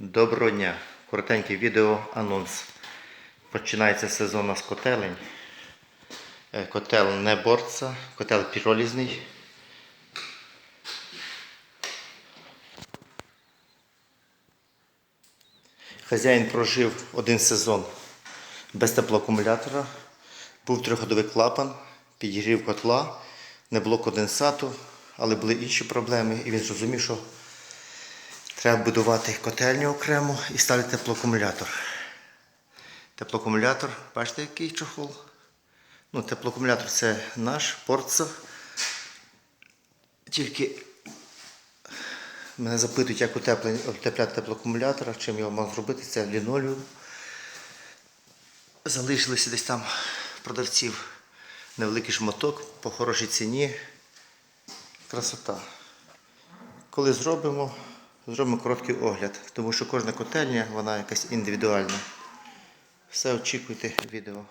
Доброго дня! Коротеньке відео анонс. Починається сезон у котелень. Е, Котел не борца, котел піролізний. Хазяїн прожив один сезон без теплоакумулятора. Був трьохходовий клапан, підігрів котла, не було конденсату, але були інші проблеми, і він зрозумів, що Треба будувати котельню окремо і ставити теплоакумулятор. Теплоакумулятор, бачите, який чохол? Ну, теплоакумулятор це наш порца. Тільки мене запитують, як утепляти теплоакумулятора, чим його можна зробити, це лінолеум. Залишилися десь там продавців невеликий шматок по хорошій ціні. Красота. Коли зробимо, зробимо короткий огляд, тому що кожна котельня, вона якась індивідуальна. Все очікуйте відео.